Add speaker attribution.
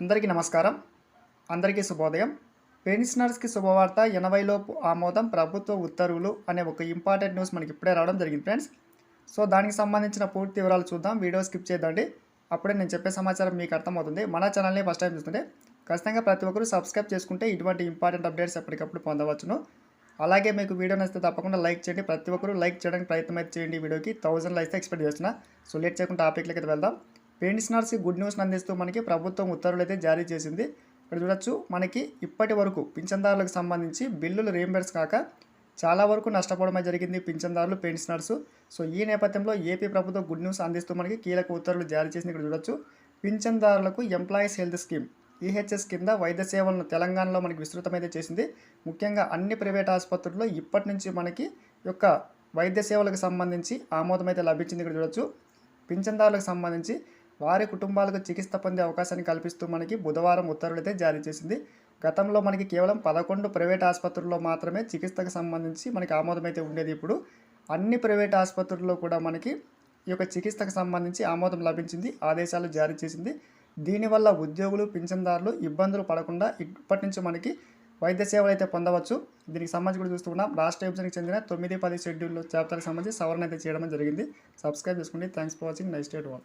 Speaker 1: అందరికీ నమస్కారం. అందరికీ శుభోదయం. పెన్షనర్స్కి శుభవార్త. ఎనభైలోపు ఆమోదం ప్రభుత్వ ఉత్తర్వులు అనే ఒక ఇంపార్టెంట్ న్యూస్ మనకి ఇప్పుడే రావడం జరిగింది ఫ్రెండ్స్. సో దానికి సంబంధించిన పూర్తి వివరాలు చూద్దాం. వీడియో స్కిప్ చేద్దండి అప్పుడే నేను చెప్పే సమాచారం మీకు అర్థమవుతుంది. మన ఛానల్ని ఫస్ట్ టైం చూస్తుంటే ఖచ్చితంగా ప్రతి ఒక్కరు సబ్స్క్రైబ్ చేసుకుంటే ఇటువంటి ఇంపార్టెంట్ అప్డేట్స్ ఎప్పటికప్పుడు పొందవచ్చును. అలాగే మీకు వీడియో నచ్చితే తప్పకుండా లైక్ చేయండి. ప్రతి ఒక్కరు లైక్ చేయడానికి ప్రయత్నం అయితే చేయండి వీడియోకి. థౌసండ్ లైక్స్ ఎక్స్పెక్ట్ చేస్తున్నా. సో లేట్ చేయకుండా టాపిక్లకి అయితే వెళ్దాం. పెన్షనర్స్కి గుడ్ న్యూస్ అందిస్తూ మనకి ప్రభుత్వం ఉత్తర్వులు అయితే జారీ చేసింది. ఇక్కడ చూడొచ్చు మనకి ఇప్పటి వరకు పింఛన్దారులకు సంబంధించి బిల్లులు రీంబర్స్ కాక చాలా వరకు నష్టపోవడమే జరిగింది పింఛన్దారులు పెన్షనర్స్ సో ఈ నేపథ్యంలో ఏపీ ప్రభుత్వం గుడ్ న్యూస్ అందిస్తూ మనకి కీలక ఉత్తర్వులు జారీ చేసింది. ఇక్కడ చూడొచ్చు పింఛన్దారులకు ఎంప్లాయీస్ హెల్త్ స్కీమ్ ఈహెచ్ఎస్ కింద వైద్య సేవలను తెలంగాణలో మనకి విస్తృతమైతే చేసింది. ముఖ్యంగా అన్ని ప్రైవేట్ ఆసుపత్రుల్లో ఇప్పటి నుంచి మనకి యొక్క వైద్య సేవలకు సంబంధించి ఆమోదం అయితే లభించింది. ఇక్కడ చూడొచ్చు పింఛన్దారులకు సంబంధించి వారి కుటుంబాలకు చికిత్స పొందే అవకాశాన్ని కల్పిస్తూ మనకి బుధవారం ఉత్తర్వులైతే జారీ చేసింది. గతంలో మనకి కేవలం పదకొండు ప్రైవేట్ ఆసుపత్రుల్లో మాత్రమే చికిత్సకు సంబంధించి మనకి ఆమోదం అయితే ఉండేది ఇప్పుడు. అన్ని ప్రైవేట్ ఆసుపత్రుల్లో కూడా మనకి ఈ యొక్క చికిత్సకు సంబంధించి ఆమోదం లభించింది. ఆదేశాలు జారీ చేసింది. దీనివల్ల ఉద్యోగులు పింఛన్దారులు ఇబ్బందులు పడకుండా ఇప్పటి నుంచి మనకి వైద్య సేవలు అయితే పొందవచ్చు. దీనికి సంబంధించి కూడా చూస్తున్నాం రాష్ట్ర విభజనకు చెందిన తొమ్మిది పది షెడ్యూల్లో చాప్టర్కి సంబంధించి సవరణ అయితే చేయడం జరిగింది. సబ్స్క్రైబ్ చేసుకోండి thanks for watching. Next date one